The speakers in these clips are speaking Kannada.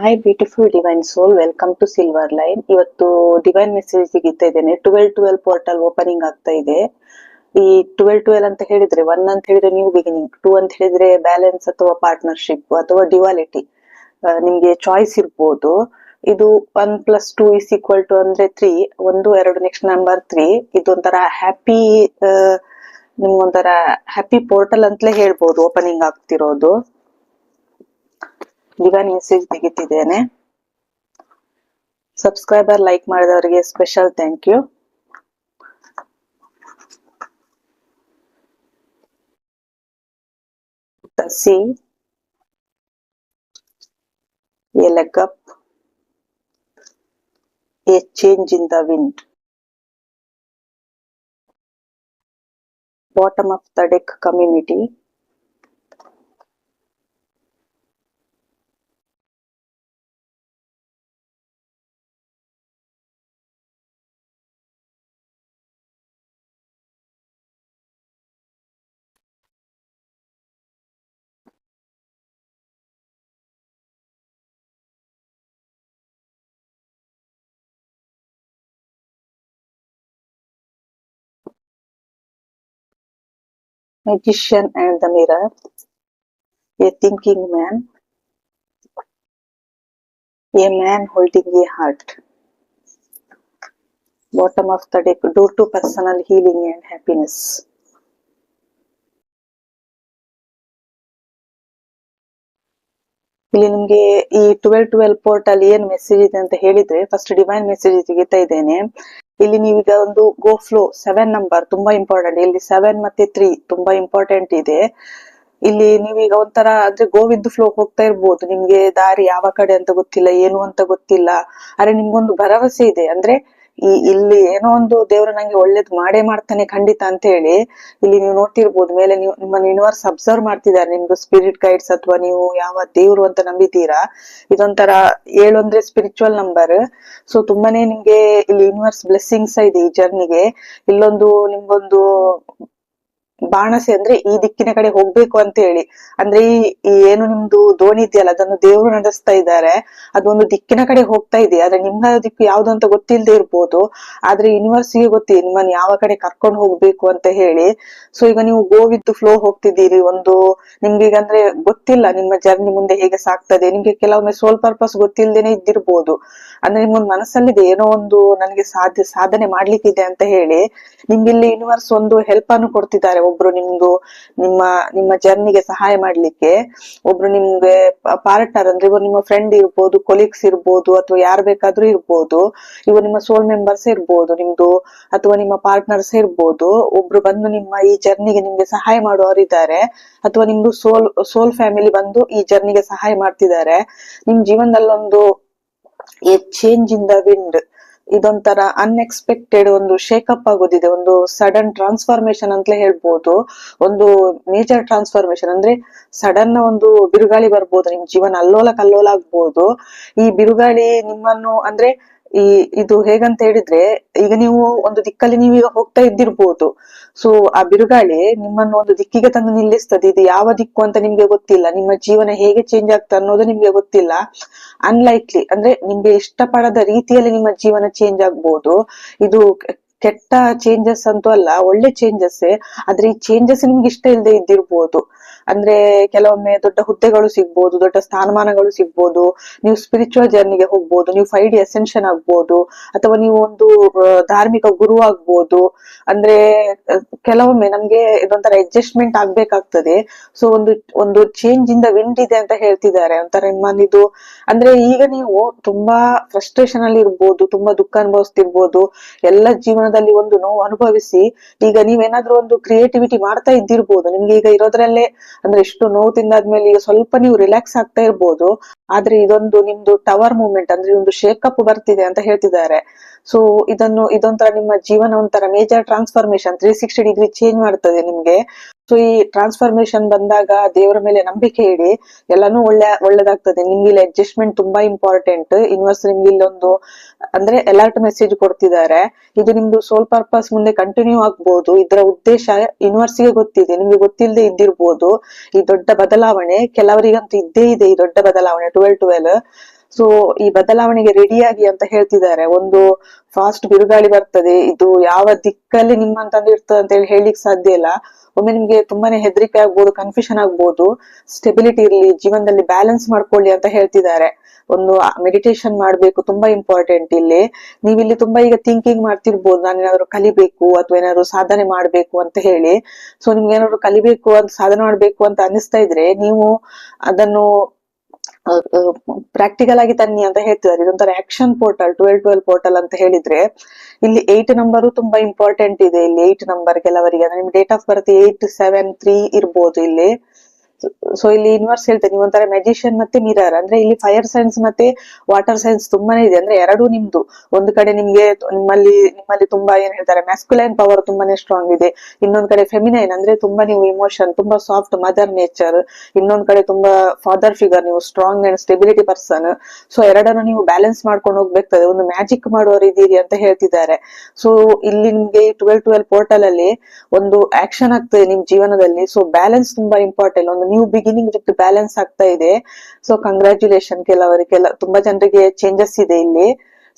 Hi beautiful divine soul welcome to silver line ಇವತ್ತು ಡಿವೈನ್ ಮೆಸೇಜ್ ಸಿಗುತ್ತಾ ಇದ್ದೇನೆ. ಟ್ವೆಲ್ ಟ್ವೆಲ್ ಪೋರ್ಟಲ್ ಓಪನಿಂಗ್ ಆಗ್ತಾ ಇದೆ. ಈ ಟ್ವೆಲ್ ಟ್ವೆಲ್ ಅಂತ ಹೇಳಿದ್ರೆ ಒನ್ ಅಂತ ಹೇಳಿದ್ರೆ ನ್ಯೂ ಬಿಗಿನಿಂಗ್ ಟೂ ಅಂತ ಹೇಳಿದ್ರೆ ಬ್ಯಾಲೆನ್ಸ್ ಅಥವಾ ಪಾರ್ಟ್ನರ್ಶಿಪ್ ಅಥವಾ ಡಿವಾಲಿಟಿ ನಿಮ್ಗೆ ಚಾಯ್ಸ್ ಇರ್ಬೋದು. ಇದು one plus two is equal to ಅಂದ್ರೆ ತ್ರೀ ಒಂದು, ಎರಡು ನೆಕ್ಸ್ಟ್ ನಂಬರ್ ತ್ರೀ ಇದೊಂಥರ ಹ್ಯಾಪಿ ನಿಮ್ಗೊಂಥರ ಹ್ಯಾಪಿ ಪೋರ್ಟಲ್ ಅಂತಲೇ ಹೇಳ್ಬೋದು ಓಪನಿಂಗ್ ಆಗ್ತಿರೋದು. ಡಿವೈನ್ ಮೆಸೇಜ್ ತೆಗಿತಿದ್ದೇನೆ ಸಬ್ಸ್ಕ್ರೈಬರ್ ಲೈಕ್ ಮಾಡಿದವರಿಗೆ special thank you The sea, a leg up, a change in the wind. Bottom of the deck community, magician and the mirror, a thinking man, a man holding a heart. Bottom of the deck, door to personal healing and happiness. ಇಲ್ಲಿ ನಿಮ್ಗೆ ಈ ಟ್ವೆಲ್ ಟ್ವೆಲ್ ಪೋರ್ಟ್ ಅಲ್ಲಿ ಏನ್ ಮೆಸೇಜ್ ಇದೆ ಅಂತ ಹೇಳಿದ್ರೆ ಫಸ್ಟ್ ಡಿವೈನ್ ಮೆಸೇಜ್ ತೆಗಿತಾ ಇದ್ದೇನೆ ಇಲ್ಲಿ ನೀವೀಗ ಒಂದು ಗೋ ಫ್ಲೋ ಸೆವೆನ್ ನಂಬರ್ ತುಂಬಾ ಇಂಪಾರ್ಟೆಂಟ್ ಇಲ್ಲಿ ಸೆವೆನ್ ಮತ್ತೆ ತ್ರೀ ತುಂಬಾ ಇಂಪಾರ್ಟೆಂಟ್ ಇದೆ. ಇಲ್ಲಿ ನೀವೀಗ ಒಂಥರ ಅಂದ್ರೆ ಗೋವಿದ್ದು ಫ್ಲೋ ಹೋಗ್ತಾ ಇರ್ಬೋದು. ನಿಮ್ಗೆ ದಾರಿ ಯಾವ ಕಡೆ ಅಂತ ಗೊತ್ತಿಲ್ಲ, ಏನು ಅಂತ ಗೊತ್ತಿಲ್ಲ. ಆದ್ರೆ ನಿಮ್ಗೊಂದು ಭರವಸೆ ಇದೆ. ಅಂದ್ರೆ ಈ ಇಲ್ಲಿ ಏನೋ ಒಂದು ದೇವ್ರು ನಂಗೆ ಒಳ್ಳೇದ್ ಮಾಡೇ ಮಾಡ್ತಾನೆ ಖಂಡಿತ ಅಂತ ಹೇಳಿ ಇಲ್ಲಿ ನೀವು ನೋಡ್ತಿರ್ಬೋದು ಮೇಲೆ ನೀವು ನಿಮ್ಮ ಯೂನಿವರ್ಸ್ ಅಬ್ಸರ್ವ್ ಮಾಡ್ತಿದ್ದಾರೆ. ನಿಮ್ದು ಸ್ಪಿರಿಟ್ ಗೈಡ್ಸ್ ಅಥವಾ ನೀವು ಯಾವ ದೇವ್ರು ಅಂತ ನಂಬಿದ್ದೀರಾ? ಇದೊಂಥರ ಏಳು ಅಂದ್ರೆ ಸ್ಪಿರಿಚುವಲ್ ನಂಬರ್ ಸೊ ತುಂಬಾನೇ ನಿಮ್ಗೆ ಇಲ್ಲಿ ಯೂನಿವರ್ಸ್ ಬ್ಲೆಸ್ಸಿಂಗ್ಸ್ ಇದೆ ಈ ಜರ್ನಿಗೆ ಇಲ್ಲೊಂದು ನಿಮ್ಗೊಂದು ಬಾಣಸೆ ಅಂದ್ರೆ ಈ ದಿಕ್ಕಿನ ಕಡೆ ಹೋಗ್ಬೇಕು ಅಂತ ಹೇಳಿ. ಅಂದ್ರೆ ಈ ಏನು ನಿಮ್ದು ದೋಣಿ ಇದೆಯಲ್ಲ, ಅದನ್ನು ದೇವರು ನಡೆಸ್ತಾ ಇದ್ದಾರೆ. ಅದೊಂದು ದಿಕ್ಕಿನ ಕಡೆ ಹೋಗ್ತಾ ಇದೆ. ಆದ್ರೆ ನಿಮ್ಮ ದಿಕ್ಕು ಯಾವ್ದು ಅಂತ ಗೊತ್ತಿಲ್ಲದೆ ಇರ್ಬೋದು. ಆದ್ರೆ ಯೂನಿವರ್ಸ್ಗೆ ಗೊತ್ತಿದೆ ನಿಮ್ಮನ್ನ ಯಾವ ಕಡೆ ಕರ್ಕೊಂಡು ಹೋಗ್ಬೇಕು ಅಂತ ಹೇಳಿ. ಸೊ ಈಗ ನೀವು ಗೋವಿದ್ದು ಫ್ಲೋ ಹೋಗ್ತಿದ್ದೀರಿ. ಒಂದು ನಿಮ್ಗೆ ಈಗ ಅಂದ್ರೆ ಗೊತ್ತಿಲ್ಲ ನಿಮ್ಮ ಜರ್ನಿ ಮುಂದೆ ಹೇಗೆ ಸಾಗ್ತದೆ. ನಿಮ್ಗೆ ಕೆಲವೊಮ್ಮೆ ಸೋಲ್ ಪರ್ಪಸ್ ಗೊತ್ತಿಲ್ಲದೇನೆ ಇದ್ದಿರ್ಬೋದು. ಅಂದ್ರೆ ನಿಮ್ಮ ಮನಸ್ಸಲ್ಲಿದೆ, ಏನೋ ಒಂದು ನನಗೆ ಸಾಧ್ಯ, ಸಾಧನೆ ಮಾಡ್ಲಿಕ್ಕಿದೆ ಅಂತ ಹೇಳಿ. ನಿಮ್ಗೆ ಇಲ್ಲಿ ಯೂನಿವರ್ಸ್ ಒಂದು ಹೆಲ್ಪ್ ಅನ್ನು ಕೊಡ್ತಿದ್ದಾರೆ. ಒಬ್ರು ನಿಮ್ದು ನಿಮ್ಮ ನಿಮ್ಮ ಜರ್ನಿಗೆ ಸಹಾಯ ಮಾಡ್ಲಿಕ್ಕೆ, ಒಬ್ರು ನಿಮ್ಗೆ ಪಾರ್ಟ್ನರ್ ಅಂದ್ರೆ ಇವರು ನಿಮ್ಮ ಫ್ರೆಂಡ್ ಇರ್ಬೋದು ಕೊಲೀಗ್ಸ್ ಇರ್ಬೋದು, ಅಥವಾ ಯಾರು ಬೇಕಾದ್ರೂ ಇರ್ಬೋದು, ಇವರು ನಿಮ್ಮ ಸೋಲ್ ಮೆಂಬರ್ಸ್ ಇರ್ಬೋದು, ನಿಮ್ದು ಅಥವಾ ನಿಮ್ಮ ಪಾರ್ಟ್ನರ್ಸ್ ಇರ್ಬೋದು, ಒಬ್ರು ಬಂದು ನಿಮ್ಮ ಈ ಜರ್ನಿಗೆ ನಿಮ್ಗೆ ಸಹಾಯ ಮಾಡುವವರಿದ್ದಾರೆ ಅಥವಾ ನಿಮ್ದು ಸೋಲ್ ಸೋಲ್ ಫ್ಯಾಮಿಲಿ ಬಂದು ಈ ಜರ್ನಿಗೆ ಸಹಾಯ ಮಾಡ್ತಿದ್ದಾರೆ. ನಿಮ್ ಜೀವನದಲ್ಲೊಂದು ಚೇಂಜ್ ಇನ್ ದ ವಿಂಡ್ ಇದೊಂಥರ ಅನ್ಎಕ್ಸ್ಪೆಕ್ಟೆಡ್ ಒಂದು ಶೇಕಪ್ ಆಗೋದಿದೆ, ಒಂದು ಸಡನ್ ಟ್ರಾನ್ಸ್ಫಾರ್ಮೇಶನ್ ಅಂತಲೇ ಹೇಳ್ಬೋದು. ಒಂದು ಮೇಜರ್ ಟ್ರಾನ್ಸ್ಫಾರ್ಮೇಶನ್ ಅಂದ್ರೆ ಸಡನ್ ಒಂದು ಬಿರುಗಾಳಿ ಬರ್ಬೋದು, ನಿಮ್ ಜೀವನ ಅಲ್ಲೋಲ ಕಲ್ಲೋಲ ಆಗ್ಬೋದು ಈ ಬಿರುಗಾಳಿ ನಿಮ್ಮನ್ನು ಅಂದ್ರೆ ಈ, ಇದು ಹೇಗಂತ ಹೇಳಿದ್ರೆ, ಈಗ ನೀವು ಒಂದು ದಿಕ್ಕಲ್ಲಿ ನೀವು ಈಗ ಹೋಗ್ತಾ ಇದ್ದಿರ್ಬೋದು. ಸೊ ಆ ಬಿರುಗಾಳಿ ನಿಮ್ಮನ್ನು ಒಂದು ದಿಕ್ಕಿಗೆ ತಂದು ನಿಲ್ಲಿಸ್ತದೆ. ಇದು ಯಾವ ದಿಕ್ಕು ಅಂತ ನಿಮ್ಗೆ ಗೊತ್ತಿಲ್ಲ. ನಿಮ್ಮ ಜೀವನ ಹೇಗೆ ಚೇಂಜ್ ಆಗ್ತದೆ ಅನ್ನೋದು ನಿಮ್ಗೆ ಗೊತ್ತಿಲ್ಲ. ಅನ್ಲೈಕ್ಲಿ ಅಂದ್ರೆ ನಿಮ್ಗೆ ಇಷ್ಟಪಡದ ರೀತಿಯಲ್ಲಿ ನಿಮ್ಮ ಜೀವನ ಚೇಂಜ್ ಆಗ್ಬಹುದು ಇದು ಕೆಟ್ಟ ಚೇಂಜಸ್ ಅಂತೂ ಅಲ್ಲ, ಒಳ್ಳೆ ಚೇಂಜಸ್ ಆದ್ರೆ ಈ ಚೇಂಜಸ್ ನಿಮ್ಗೆ ಇಷ್ಟ ಇಲ್ಲದೆ ಇದ್ದಿರ್ಬೋದು. ಅಂದ್ರೆ ಕೆಲವೊಮ್ಮೆ ದೊಡ್ಡ ಹುದ್ದೆಗಳು ಸಿಗ್ಬೋದು, ದೊಡ್ಡ ಸ್ಥಾನಮಾನಗಳು ಸಿಗ್ಬೋದು, ನೀವು ಸ್ಪಿರಿಚುವಲ್ ಜರ್ನಿಗೆ ಹೋಗ್ಬೋದು, ನೀವು ಫೈವ್ ಡಿ ಅಸೆನ್ಷನ್ ಆಗ್ಬೋದು, ಅಥವಾ ನೀವು ಒಂದು ಧಾರ್ಮಿಕ ಗುರು ಆಗ್ಬೋದು. ಅಂದ್ರೆ ಕೆಲವೊಮ್ಮೆ ನಮ್ಗೆ ಇದೊಂಥರ ಅಡ್ಜಸ್ಟ್ಮೆಂಟ್ ಆಗ್ಬೇಕಾಗ್ತದೆ. ಸೊ ಒಂದು ಒಂದು ಚೇಂಜ್ ಇಂದ ವಿಂಡ್ ಇದೆ ಅಂತ ಹೇಳ್ತಿದ್ದಾರೆ. ಒಂಥರ ನಿಮ್ಮನಿದು ಅಂದ್ರೆ ಈಗ ನೀವು ತುಂಬಾ ಫ್ರಸ್ಟ್ರೇಷನ್ ಅಲ್ಲಿ ಇರ್ಬೋದು, ತುಂಬಾ ದುಃಖ ಅನುಭವಿಸ್ತಿರ್ಬೋದು. ಎಲ್ಲ ಜೀವನದಲ್ಲಿ ಒಂದು ನೋವು ಅನುಭವಿಸಿ, ಈಗ ನೀವೇನಾದ್ರೂ ಒಂದು ಕ್ರಿಯೇಟಿವಿಟಿ ಮಾಡ್ತಾ ಇದ್ದಿರ್ಬೋದು, ನಿಮ್ಗೆ ಈಗ ಇರೋದ್ರಲ್ಲೇ ಅಂದ್ರೆ ಇಷ್ಟು ನೋವು ತಿಂದಾದ್ಮೇಲೆ ಈಗ ಸ್ವಲ್ಪ ನೀವು ರಿಲ್ಯಾಕ್ಸ್ ಆಗ್ತಾ ಇರ್ಬೋದು, ಆದ್ರೆ ಇದೊಂದು ನಿಮ್ದು ಟವರ್ ಮೂವ್ಮೆಂಟ್ ಅಂದ್ರೆ ಒಂದು ಶೇಕಪ್ ಬರ್ತಿದೆ ಅಂತ ಹೇಳ್ತಿದ್ದಾರೆ. ಸೊ ಇದನ್ನು, ಇದೊಂಥರ ನಿಮ್ಮ ಜೀವನ ಒಂಥರ major transformation three sixty degree change ಮಾಡ್ತದೆ ನಿಮ್ಗೆ. ಸೊ ಈ ಟ್ರಾನ್ಸ್ಫಾರ್ಮೇಶನ್ ಬಂದಾಗ ದೇವರ ಮೇಲೆ ನಂಬಿಕೆ ಇಡಿ, ಎಲ್ಲಾನು ಒಳ್ಳೆ, ಒಳ್ಳೇದಾಗ್ತದೆ. ನಿಮ್ಗೆ ಇಲ್ಲಿ ಅಡ್ಜಸ್ಟ್ಮೆಂಟ್ ತುಂಬಾ ಇಂಪಾರ್ಟೆಂಟ್ ಯೂನಿವರ್ಸ್ ನಿಮ್ಗೆ ಇಲ್ಲೊಂದು ಅಂದ್ರೆ ಅಲರ್ಟ್ ಮೆಸೇಜ್ ಕೊಡ್ತಿದ್ದಾರೆ. ಇದು ನಿಮ್ದು ಸೋಲ್ ಪರ್ಪಸ್ ಮುಂದೆ ಕಂಟಿನ್ಯೂ ಆಗ್ಬಹುದು ಇದರ ಉದ್ದೇಶ ಯೂನಿವರ್ಸ್ಗೆ ಗೊತ್ತಿದೆ. ನಿಮ್ಗೆ ಗೊತ್ತಿಲ್ಲದೆ ಇದ್ದಿರ್ಬೋದು. ಈ ದೊಡ್ಡ ಬದಲಾವಣೆ, ಕೆಲವರಿಗಂತೂ ಇದ್ದೇ ಇದೆ ಈ ದೊಡ್ಡ ಬದಲಾವಣೆ ಟ್ವೆಲ್ ಟ್ವೆಲ್ ಸೊ ಈ ಬದಲಾವಣೆಗೆ ರೆಡಿಯಾಗಿ ಅಂತ ಹೇಳ್ತಿದ್ದಾರೆ. ಒಂದು ಫಾಸ್ಟ್ ಬಿರುಗಾಳಿ ಬರ್ತದೆ. ಇದು ಯಾವ ದಿಕ್ಕಲ್ಲಿ ನಿಮ್ಮಂತಂದು ಇರ್ತದೆ ಅಂತ ಹೇಳಿ ಹೇಳಿಕ್ ಸಾಧ್ಯ ಇಲ್ಲ. ಒಮ್ಮೆ ನಿಮ್ಗೆ ತುಂಬಾನೇ ಹೆದರಿಕೆ ಆಗ್ಬೋದು ಕನ್ಫ್ಯೂಷನ್ ಆಗ್ಬೋದು ಸ್ಟೆಬಿಲಿಟಿ ಇರ್ಲಿ, ಜೀವನದಲ್ಲಿ ಬ್ಯಾಲೆನ್ಸ್ ಮಾಡ್ಕೊಳ್ಳಿ ಅಂತ ಹೇಳ್ತಿದ್ದಾರೆ. ಒಂದು ಮೆಡಿಟೇಷನ್ ಮಾಡ್ಬೇಕು ತುಂಬಾ ಇಂಪಾರ್ಟೆಂಟ್ ಇಲ್ಲಿ. ನೀವು ಇಲ್ಲಿ ತುಂಬಾ ಈಗ ಥಿಂಕಿಂಗ್ ಮಾಡ್ತಿರ್ಬೋದು, ನಾನು ಏನಾದ್ರು ಕಲಿಬೇಕು ಅಥವಾ ಏನಾದ್ರು ಸಾಧನೆ ಮಾಡ್ಬೇಕು ಅಂತ ಹೇಳಿ. ಸೊ ನಿಮ್ಗೆ ಏನಾದ್ರು ಕಲಿಬೇಕು ಅಂತ, ಸಾಧನೆ ಮಾಡ್ಬೇಕು ಅಂತ ಅನಿಸ್ತಾ ಇದ್ರೆ ನೀವು ಅದನ್ನು ಪ್ರಾಕ್ಟಿಕಲ್ ಆಗಿ ತನ್ನಿ ಅಂತ ಹೇಳ್ತಿದ್ದಾರೆ ಇದೊಂಥರ action portal twelve twelve portal ಅಂತ ಹೇಳಿದ್ರೆ ಇಲ್ಲಿ ಏಟ್ ನಂಬರು ತುಂಬಾ ಇಂಪಾರ್ಟೆಂಟ್ ಇದೆ. ಇಲ್ಲಿ ಏಟ್ ನಂಬರ್ ಕೆಲವರಿಗೆ ನಿಮ್ date of birth eight seven three ಇರ್ಬೋದು ಇಲ್ಲಿ. ಸೊ ಇಲ್ಲಿ ಯೂನಿವರ್ಸ್ ಹೇಳ್ತೇನೆ. ನೀವು ಒಂಥರ ಮೆಜಿಷಿಯನ್ ಮತ್ತೆ ಮಿರರ್ ಅಂದ್ರೆ ಇಲ್ಲಿ ಫೈರ್ ಸೈನ್ಸ್ ಮತ್ತೆ ವಾಟರ್ ಸೈನ್ಸ್ ತುಂಬಾನೇ ಇದೆ. ಅಂದ್ರೆ ಎರಡು ನಿಮ್ದು. ಒಂದು ಕಡೆ ನಿಮ್ಗೆ ನಿಮ್ಮಲ್ಲಿ ನಿಮ್ಮಲ್ಲಿ ತುಂಬಾ ಏನ್ ಹೇಳ್ತಾರೆ ಮ್ಯಾಸ್ಕುಲೈನ್ ಪವರ್ ತುಂಬಾನೇ ಸ್ಟ್ರಾಂಗ್ ಇದೆ. ಇನ್ನೊಂದ್ ಕಡೆ ಫೆಮಿನೈನ್ ಅಂದ್ರೆ ತುಂಬಾ ನೀವು ಇಮೋಷನ್ ತುಂಬಾ ಸಾಫ್ಟ್ ಮದರ್ ನೇಚರ್ ಇನ್ನೊಂದ್ ಕಡೆ ತುಂಬಾ ಫಾದರ್ ಫಿಗರ್ ನೀವು strong and stability person so ಎರಡನ್ನು ನೀವು ಬ್ಯಾಲೆನ್ಸ್ ಮಾಡ್ಕೊಂಡು ಹೋಗ್ಬೇಕಾದ್ರೆ ಒಂದು ಮ್ಯಾಜಿಕ್ ಮಾಡುವವರು ಇದೀರಿ ಅಂತ ಹೇಳ್ತಿದ್ದಾರೆ. ಸೊ ಇಲ್ಲಿ ನಿಮ್ಗೆ ಟ್ವೆಲ್ ಟ್ವೆಲ್ ಪೋರ್ಟಲ್ ಅಲ್ಲಿ ಒಂದು ಆಕ್ಷನ್ ಆಗ್ತದೆ ನಿಮ್ ಜೀವನದಲ್ಲಿ. ಸೊ ಬ್ಯಾಲೆನ್ಸ್ ತುಂಬಾ ಇಂಪಾರ್ಟೆಂಟ್ ಒಂದು ನ್ಯೂ ಬಿಗಿನಿಂಗ್ ವಿತ್ ಬ್ಯಾಲೆನ್ಸ್ ಆಗ್ತಾ ಇದೆ. ಸೊ ಕಂಗ್ರಾಚ್ಯುಲೇಷನ್ ಕೆಲವರಿಗೆಲ್ಲ ತುಂಬಾ ಜನರಿಗೆ ಚೇಂಜಸ್ ಇದೆ ಇಲ್ಲಿ.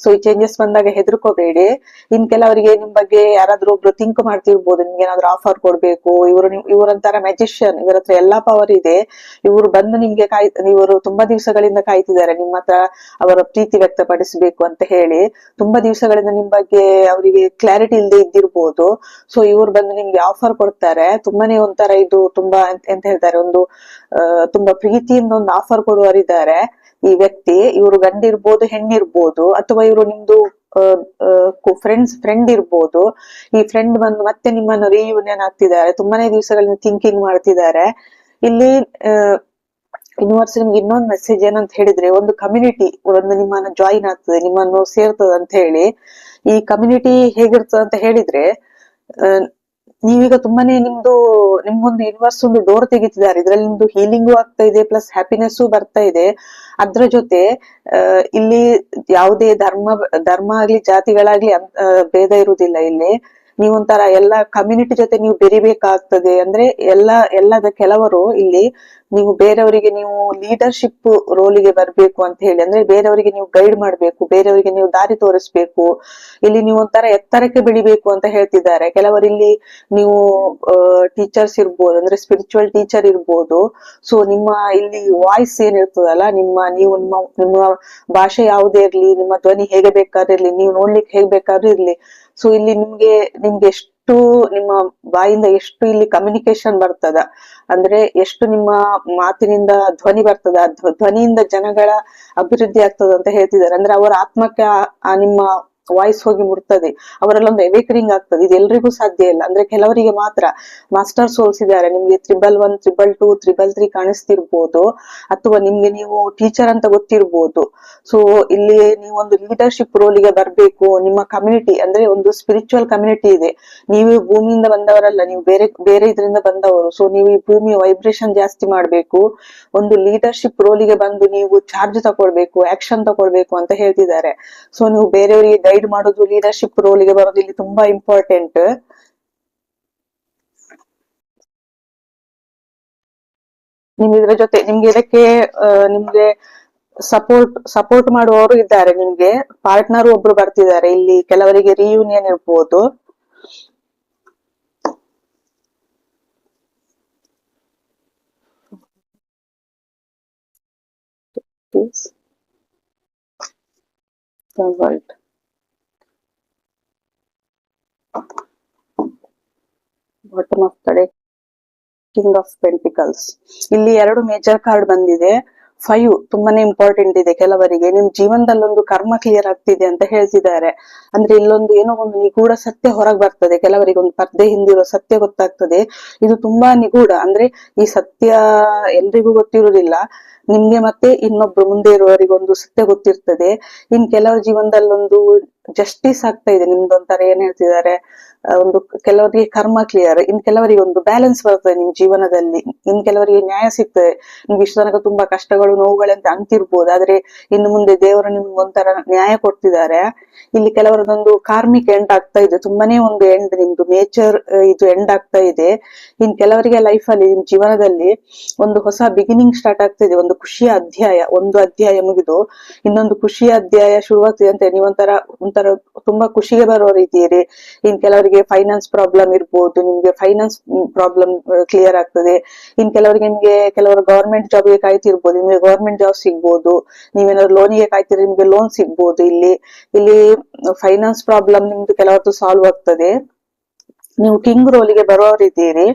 ಸೊ ಈ ಚೇಂಜಸ್ ಬಂದಾಗ ಹೆದರ್ಕೋಬೇಡಿ. ಇನ್ ಕೆಲವರಿಗೆ ನಿಮ್ ಬಗ್ಗೆ ಯಾರಾದ್ರೂ ಒಬ್ರು ಥಿಂಕ್ ಮಾಡ್ತಿರ್ಬೋದು, ನಿಮ್ಗೆ ಏನಾದ್ರು ಆಫರ್ ಕೊಡ್ಬೇಕು, ಇವರು ಇವರಂತರ ಮ್ಯಾಜಿಷಿಯನ್ ಇವರ ಹತ್ರ ಎಲ್ಲಾ ಪವರ್ ಇದೆ. ಇವರು ಬಂದು ನಿಮ್ಗೆ ಕಾಯ್, ಇವರು ತುಂಬಾ ದಿವಸಗಳಿಂದ ಕಾಯ್ತಿದ್ದಾರೆ, ನಿಮ್ಮ ಹತ್ರ ಅವರ ಪ್ರೀತಿ ವ್ಯಕ್ತಪಡಿಸಬೇಕು ಅಂತ ಹೇಳಿ. ತುಂಬಾ ದಿವಸಗಳಿಂದ ನಿಮ್ ಬಗ್ಗೆ ಅವರಿಗೆ ಕ್ಲಾರಿಟಿ ಇಲ್ಲದೆ ಇದ್ದಿರ್ಬೋದು. ಸೊ ಇವ್ರು ಬಂದು ನಿಮ್ಗೆ ಆಫರ್ ಕೊಡ್ತಾರೆ. ತುಂಬಾನೇ ಒಂಥರ ಇದು ತುಂಬಾ ಎಂತ- ಹೇಳ್ತಾರೆ. ಒಂದು ತುಂಬಾ ಪ್ರೀತಿಯಿಂದ ಒಂದು ಆಫರ್ ಕೊಡುವರಿದ್ದಾರೆ ಈ ವ್ಯಕ್ತಿ ಇವರು ಗಂಡಿರ್ಬೋದು, ಹೆಣ್ಣಿರ್ಬೋದು, ಅಥವಾ ಇವರು ನಿಮ್ದು ಫ್ರೆಂಡ್ಸ್ ಫ್ರೆಂಡ್ ಇರ್ಬೋದು, ಈ ಫ್ರೆಂಡ್ ಬಂದು ಮತ್ತೆ ನಿಮ್ಮನ್ನು ರೀಯೂನಿಯನ್ ಆಗ್ತಿದ್ದಾರೆ, ತುಂಬಾನೇ ದಿವಸಗಳಿಂದ ಥಿಂಕಿಂಗ್ ಮಾಡ್ತಿದ್ದಾರೆ. ಇಲ್ಲಿ ಯೂನಿವರ್ಸ್ ನಿಮ್ಗೆ ಇನ್ನೊಂದು ಮೆಸೇಜ್ ಏನಂತ ಹೇಳಿದ್ರೆ, ಒಂದು ಕಮ್ಯುನಿಟಿ ಒಂದು ನಿಮ್ಮನ್ನ ಜಾಯಿನ್ ಆಗ್ತದೆ, ನಿಮ್ಮನ್ನು ಸೇರ್ತದೆ ಅಂತ ಹೇಳಿ. ಈ ಕಮ್ಯುನಿಟಿ ಹೇಗಿರ್ತದೆ ಅಂತ ಹೇಳಿದ್ರೆ ನೀವೀಗ ತುಂಬಾನೇ ನಿಮ್ದು, ನಿಮ್ಗೊಂದು ಯೂನಿವರ್ಸ್ ಒಂದು ಡೋರ್ ತೆಗಿತಿದ್ದಾರೆ. ಇದ್ರಲ್ಲಿ ನಿಮ್ದು ಹೀಲಿಂಗು ಆಗ್ತಾ ಇದೆ ಪ್ಲಸ್ ಹ್ಯಾಪಿನೆಸ್ಸು ಬರ್ತಾ ಇದೆ. ಅದ್ರ ಜೊತೆ ಇಲ್ಲಿ ಯಾವುದೇ ಧರ್ಮ ಧರ್ಮ ಆಗ್ಲಿ, ಜಾತಿಗಳಾಗ್ಲಿ ಭೇದ ಇರುವುದಿಲ್ಲ ಇಲ್ಲಿ. ನೀವೊಂಥರ ಎಲ್ಲ ಕಮ್ಯುನಿಟಿ ಜೊತೆ ನೀವು ಬೆರಿಬೇಕಾಗ್ತದೆ. ಅಂದ್ರೆ ಎಲ್ಲ, ಎಲ್ಲದ ಕೆಲವರು ಇಲ್ಲಿ ನೀವು ಬೇರೆಯವರಿಗೆ ನೀವು ಲೀಡರ್ಶಿಪ್ ರೋಲಿಗೆ ಬರ್ಬೇಕು ಅಂತ ಹೇಳಿ. ಅಂದ್ರೆ ಬೇರೆಯವರಿಗೆ ನೀವು ಗೈಡ್ ಮಾಡ್ಬೇಕು, ಬೇರೆಯವರಿಗೆ ನೀವು ದಾರಿ ತೋರಿಸ್ಬೇಕು. ಇಲ್ಲಿ ನೀವು ಒಂಥರ ಎತ್ತರಕ್ಕೆ ಬೆಳಿಬೇಕು ಅಂತ ಹೇಳ್ತಿದ್ದಾರೆ. ಕೆಲವರು ಇಲ್ಲಿ ನೀವು ಟೀಚರ್ಸ್ ಇರ್ಬೋದು, ಅಂದ್ರೆ ಸ್ಪಿರಿಚುವಲ್ ಟೀಚರ್ ಇರ್ಬೋದು. ಸೊ ನಿಮ್ಮ ಇಲ್ಲಿ ವಾಯ್ಸ್ ಏನಿರ್ತದಲ್ಲ, ನಿಮ್ಮ, ನೀವು ನಿಮ್ಮ ನಿಮ್ಮ ಭಾಷೆ ಯಾವುದೇ ಇರ್ಲಿ, ನಿಮ್ಮ ಧ್ವನಿ ಹೇಗೆ ಬೇಕಾದ್ರೆ ಇರ್ಲಿ, ನೀವು ನೋಡ್ಲಿಕ್ಕೆ ಹೇಗೆ ಬೇಕಾದ್ರೂ ಇರ್ಲಿ. ಸೊ ಇಲ್ಲಿ ನಿಮ್ಗೆ ನಿಮ್ಗೆ ಎಷ್ಟು, ನಿಮ್ಮ ಬಾಯಿಂದ ಎಷ್ಟು ಇಲ್ಲಿ ಕಮ್ಯುನಿಕೇಶನ್ ಬರ್ತದ? ಅಂದ್ರೆ ಎಷ್ಟು ನಿಮ್ಮ ಮಾತಿನಿಂದ ಧ್ವನಿ ಬರ್ತದ? ಧ್ವನಿಯಿಂದ ಜನಗಳ ಅಭಿವೃದ್ಧಿ ಆಗ್ತದ ಅಂತ ಹೇಳ್ತಿದ್ದಾರೆ. ಅಂದ್ರೆ ಅವರ ಆತ್ಮಕ್ಕೆ ಆ ನಿಮ್ಮ ವಾಯ್ಸ್ ಹೋಗಿ ಮುಟ್ತದೆ. ಅವರಲ್ಲೊಂದು ಎವೇಕರಿಂಗ್ ಆಗ್ತದೆ. ಇದು ಎಲ್ರಿಗೂ ಸಾಧ್ಯ ಇಲ್ಲ. ಅಂದ್ರೆ ಕೆಲವರಿಗೆ ಮಾತ್ರ ಮಾಸ್ಟರ್ ಸೋಲ್ಸ್ ಇದ್ದಾರೆ. ನಿಮ್ಗೆ triple one triple two triple three ಕಾಣಿಸ್ತಿರ್ಬೋದು. ಅಥವಾ ನಿಮ್ಗೆ ನೀವು ಟೀಚರ್ ಅಂತ ಗೊತ್ತಿರ್ಬೋದು. ಸೊ ಇಲ್ಲಿ ನೀವು ಒಂದು ಲೀಡರ್ಶಿಪ್ ರೋಲಿಗೆ ಬರಬೇಕು. ನಿಮ್ಮ ಕಮ್ಯುನಿಟಿ ಅಂದ್ರೆ ಒಂದು ಸ್ಪಿರಿಚುವಲ್ ಕಮ್ಯುನಿಟಿ ಇದೆ. ನೀವು ಭೂಮಿಯಿಂದ ಬಂದವರಲ್ಲ, ನೀವು ಬೇರೆ ಬೇರೆ ಇದರಿಂದ ಬಂದವರು. ಸೊ ನೀವು ಈ ಭೂಮಿಯ ವೈಬ್ರೇಷನ್ ಜಾಸ್ತಿ ಮಾಡಬೇಕು. ಒಂದು ಲೀಡರ್ಶಿಪ್ ರೋಲಿಗೆ ಬಂದು ನೀವು ಚಾರ್ಜ್ ತಗೊಳ್ಬೇಕು ಆಕ್ಷನ್ ತಗೊಳ್ಬೇಕು ಅಂತ ಹೇಳ್ತಿದ್ದಾರೆ. ಸೊ ನೀವು ಬೇರೆಯವರಿಗೆ ಗೈಡ್ ಮಾಡೋದು ಲೀಡರ್ಶಿಪ್ ರೋಲ್ಗೆ ಬರೋದು ಇಲ್ಲಿ ತುಂಬಾ ಇಂಪಾರ್ಟೆಂಟ್ ನಿಮ್ ಇದ್ರ ಜೊತೆ, ನಿಮ್ಗೆ ಇದಕ್ಕೆ ನಿಮ್ಗೆ ಸಪೋರ್ಟ್ ಸಪೋರ್ಟ್ ಮಾಡುವವರು ಇದ್ದಾರೆ ನಿಮ್ಗೆ ಪಾರ್ಟ್ನರ್ ಒಬ್ರು ಬರ್ತಿದ್ದಾರೆ, ಇಲ್ಲಿ ಕೆಲವರಿಗೆ ರಿಯೂನಿಯನ್ ಇರ್ಬೋದು. The. ಬಾಟಮ್ ಆಫ್ ಕಡೆ ಕಿಂಗ್ ಆಫ್ ಪೆಂಟಿಕಲ್ಸ್ ಇಲ್ಲಿ ಎರಡು ಮೇಜರ್ ಕಾರ್ಡ್ ಬಂದಿದೆ. ಫೈವ್ ತುಂಬಾನೇ ಇಂಪಾರ್ಟೆಂಟ್ ಇದೆ ಕೆಲವರಿಗೆ. ನಿಮ್ ಜೀವನದಲ್ಲಿ ಒಂದು ಕರ್ಮ ಕ್ಲಿಯರ್ ಆಗ್ತಿದೆ ಅಂತ ಹೇಳ್ತಿದ್ದಾರೆ. ಅಂದ್ರೆ ಇಲ್ಲೊಂದು ಏನೋ ಒಂದು ನಿಗೂಢ ಸತ್ಯ ಹೊರಗೆ ಬರ್ತದೆ. ಕೆಲವರಿಗೆ ಒಂದು ಪರ್ದೆ ಹಿಂದಿರೋ ಸತ್ಯ ಗೊತ್ತಾಗ್ತದೆ. ಇದು ತುಂಬಾ ನಿಗೂಢ. ಅಂದ್ರೆ ಈ ಸತ್ಯ ಎಲ್ರಿಗೂ ಗೊತ್ತಿರುವುದಿಲ್ಲ. ನಿಮ್ಗೆ ಮತ್ತೆ ಇನ್ನೊಬ್ರು ಮುಂದೆ ಇರುವವರಿಗೆ ಒಂದು ಸತ್ಯ ಗೊತ್ತಿರ್ತದೆ. ಇನ್ ಕೆಲವರ ಜೀವನದಲ್ಲಿ ಒಂದು ಜಸ್ಟಿಸ್ ಆಗ್ತಾ ಇದೆ ನಿಮ್ದೊಂಥರ ಏನ್ ಹೇಳ್ತಿದ್ದಾರೆ ಒಂದು ಕೆಲವರಿಗೆ ಕರ್ಮ ಕ್ಲಿಯರ್ ಇನ್ ಕೆಲವರಿಗೆ ಒಂದು ಬ್ಯಾಲೆನ್ಸ್ ಬರ್ತದೆ ನಿಮ್ ಜೀವನದಲ್ಲಿ. ಇನ್ ಕೆಲವರಿಗೆ ನ್ಯಾಯ ಸಿಗ್ತದೆ. ನಿಮ್ಗೆ ಇಷ್ಟು ತನಕ ತುಂಬಾ ಕಷ್ಟಗಳು ನೋವುಗಳಂತ ಅಂತಿರ್ಬೋದು, ಆದ್ರೆ ಇನ್ನು ಮುಂದೆ ದೇವರು ನಿಮ್ಗೆ ಒಂಥರ ನ್ಯಾಯ ಕೊಡ್ತಿದ್ದಾರೆ. ಇಲ್ಲಿ ಕೆಲವರದೊಂದು ಕಾರ್ಮಿಕ್ ಎಂಡ್ ಆಗ್ತಾ ಇದೆ, ತುಂಬಾನೇ ಒಂದು ಎಂಡ್ ನಿಮ್ದು ನೇಚರ್ ಇದು ಎಂಡ್ ಆಗ್ತಾ ಇದೆ. ಇನ್ ಕೆಲವರಿಗೆ ಲೈಫ್ ಅಲ್ಲಿ, ನಿಮ್ ಜೀವನದಲ್ಲಿ ಒಂದು ಹೊಸ ಬಿಗಿನಿಂಗ್ ಸ್ಟಾರ್ಟ್ ಆಗ್ತಿದೆ ಒಂದು ಖುಷಿಯ ಅಧ್ಯಾಯ, ಒಂದು ಅಧ್ಯಾಯ ಮುಗಿದು ಇನ್ನೊಂದು ಖುಷಿಯ ಅಧ್ಯಾಯ ಶುರುವಾಗ್ತಿದೆ ಅಂತ, ನೀವೊಂಥರ ಒಂಥರ ತುಂಬಾ ಖುಷಿಗೆ ಬರೋ ಇದ್ದೀರಿ ಇನ್ ಕೆಲವರಿಗೆ ಫೈನಾನ್ಸ್ ಪ್ರಾಬ್ಲಮ್ ಇರ್ಬೋದು, ನಿಮ್ಗೆ ಫೈನಾನ್ಸ್ ಪ್ರಾಬ್ಲಮ್ ಕ್ಲಿಯರ್ ಆಗ್ತದೆ. ಇನ್ ಕೆಲವರಿಗೆ ನಿಮ್ಗೆ ಕೆಲವರು ಗವರ್ಮೆಂಟ್ ಜಾಬ್ಗೆ ಕಾಯ್ತಿರ್ಬೋದು, ನಿಮ್ಗೆ ಗವರ್ಮೆಂಟ್ ಜಾಬ್ ಸಿಗ್ಬೋದು. ನೀವೇನಾದ್ರು ಲೋನಿಗೆ ಕಾಯ್ತಿದ್ರೆ ನಿಮ್ಗೆ ಲೋನ್ ಸಿಗ್ಬೋದು ಇಲ್ಲಿ. ಇಲ್ಲಿ ಫೈನಾನ್ಸ್ ಪ್ರಾಬ್ಲಮ್ ನಿಮ್ದು ಕೆಲವತ್ತು ಸಾಲ್ವ್ ಆಗ್ತದೆ. ನೀವು ಕಿಂಗ್ ರೋಲಿಗೆ ಬರೋರಿದ್ದೀರಿ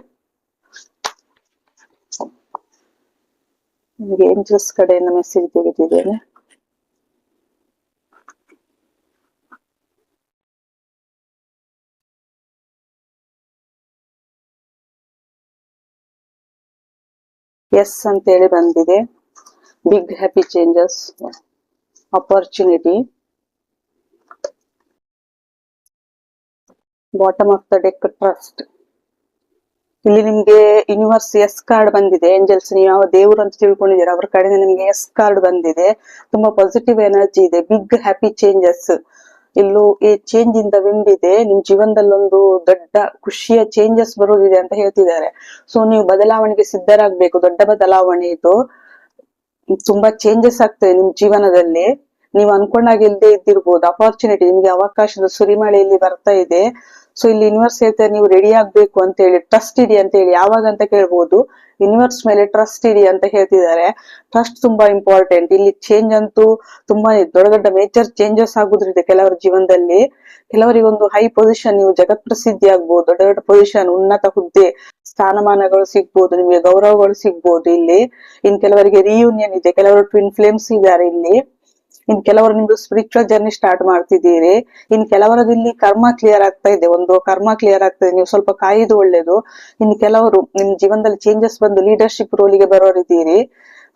ನಿಮ್ಗೆ ಏಂಜಲ್ಸ್ ಕಡೆಯಿಂದ ಮೆಸೇಜ್ ತೆಗೆದಿದ್ದೇನೆ ಎಸ್ ಅಂತೇಳಿ ಬಂದಿದೆ. Big happy changes opportunity bottom of the deck trust ಇಲ್ಲಿ ನಿಮ್ಗೆ ಯೂನಿವರ್ಸ್ ಎಸ್ ಕಾರ್ಡ್ ಬಂದಿದೆ. ಏಂಜಲ್ಸ್ ನೀವು ಯಾವ ದೇವರು ಅಂತ ತಿಳ್ಕೊಂಡಿದ್ದೀರಾ, ಅವ್ರ ಕಡೆಯಿಂದ ನಿಮ್ಗೆ ಎಸ್ ಕಾರ್ಡ್ ಬಂದಿದೆ. ತುಂಬಾ ಪಾಸಿಟಿವ್ ಎನರ್ಜಿ ಇದೆ. ಬಿಗ್ ಹ್ಯಾಪಿ ಚೇಂಜಸ್ ಇಲ್ಲೂ ಈ ಚೇಂಜ್ ಇಂದ ವಿಂಬಿದೆ ನಿಮ್ ಜೀವನದಲ್ಲಿ ಒಂದು ದೊಡ್ಡ ಖುಷಿಯ ಚೇಂಜಸ್ ಬರೋದಿದೆ ಅಂತ ಹೇಳ್ತಿದ್ದಾರೆ. ಸೊ ನೀವು ಬದಲಾವಣೆಗೆ ಸಿದ್ಧರಾಗ್ಬೇಕು, ದೊಡ್ಡ ಬದಲಾವಣೆ ಇದು. ತುಂಬಾ ಚೇಂಜಸ್ ಆಗ್ತದೆ ನಿಮ್ ಜೀವನದಲ್ಲಿ. ನೀವು ಅನ್ಕೊಂಡಾಗ ಇಲ್ದೇ ಇದ್ದಿರ್ಬೋದು ಅಪಾರ್ಚುನಿಟಿ ನಿಮ್ಗೆ ಅವಕಾಶದ ಸುರಿಮಳೆಯಲ್ಲಿ ಬರ್ತಾ ಇದೆ. ಸೊ ಇಲ್ಲಿ ಯೂನಿವರ್ಸ್ ಹೇಳ್ತಾರೆ ನೀವು ರೆಡಿ ಆಗ್ಬೇಕು ಅಂತ ಹೇಳಿ ಟ್ರಸ್ಟ್ ಇಡಿ ಅಂತ ಹೇಳಿ. ಯಾವಾಗ ಅಂತ ಕೇಳ್ಬೋದು ಯೂನಿವರ್ಸ್ ಮೇಲೆ ಟ್ರಸ್ಟ್ ಇಡಿ ಅಂತ ಹೇಳ್ತಿದ್ದಾರೆ. ಟ್ರಸ್ಟ್ ತುಂಬಾ ಇಂಪಾರ್ಟೆಂಟ್ ಇಲ್ಲಿ ಚೇಂಜ್ ಅಂತೂ ತುಂಬಾ ದೊಡ್ಡ ದೊಡ್ಡ ಮೇಜರ್ ಚೇಂಜಸ್ ಆಗುದ್ರಿದೆ ಕೆಲವರ ಜೀವನದಲ್ಲಿ. ಕೆಲವರಿಗೆ ಒಂದು ಹೈ ಪೊಸಿಷನ್ ನೀವು ಜಗತ್ ಪ್ರಸಿದ್ಧಿ ಆಗ್ಬೋದು, ದೊಡ್ಡ ದೊಡ್ಡ ಪೊಸಿಷನ್ ಉನ್ನತ ಹುದ್ದೆ, ಸ್ಥಾನಮಾನಗಳು ಸಿಗ್ಬೋದು, ನಿಮಗೆ ಗೌರವಗಳು ಸಿಗ್ಬೋದು ಇಲ್ಲಿ. ಇನ್ ಕೆಲವರಿಗೆ ರಿಯೂನಿಯನ್ ಇದೆ, ಕೆಲವರು ಟ್ವಿನ್ ಫ್ಲೇಮ್ಸ್ ಇದ್ದಾರೆ ಇಲ್ಲಿ. ಇನ್ ಕೆಲವರು ನಿಮ್ದು ಸ್ಪಿರಿಚುವಲ್ ಜರ್ನಿ ಸ್ಟಾರ್ಟ್ ಮಾಡ್ತಿದ್ದೀರಿ. ಇನ್ ಕೆಲವರದ್ದು ಕರ್ಮ ಕ್ಲಿಯರ್ ಆಗ್ತಾ ಇದೆ. ಒಂದು ಕರ್ಮ ಕ್ಲಿಯರ್ ಆಗ್ತದೆ ನೀವು ಸ್ವಲ್ಪ ಕಾಯ್ದು ಒಳ್ಳೇದು. ಇನ್ ಕೆಲವರು ನಿಮ್ ಜೀವನದಲ್ಲಿ ಚೇಂಜಸ್ ಬಂದು ಲೀಡರ್ಶಿಪ್ ರೋಲಿಗೆ ಬರೋರಿದ್ದೀರಿ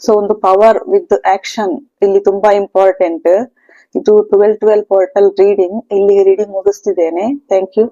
ಸೊ ಒಂದು ಪವರ್ ವಿತ್ ಆಕ್ಷನ್ ಇಲ್ಲಿ ತುಂಬಾ ಇಂಪಾರ್ಟೆಂಟ್ ಇದು ಟ್ವೆಲ್ ಟ್ವೆಲ್ ಪೋರ್ಟಲ್ ರೀಡಿಂಗ್ ಇಲ್ಲಿ ರೀಡಿಂಗ್ ಮುಗಿಸ್ತಿದ್ದೇನೆ. Thank you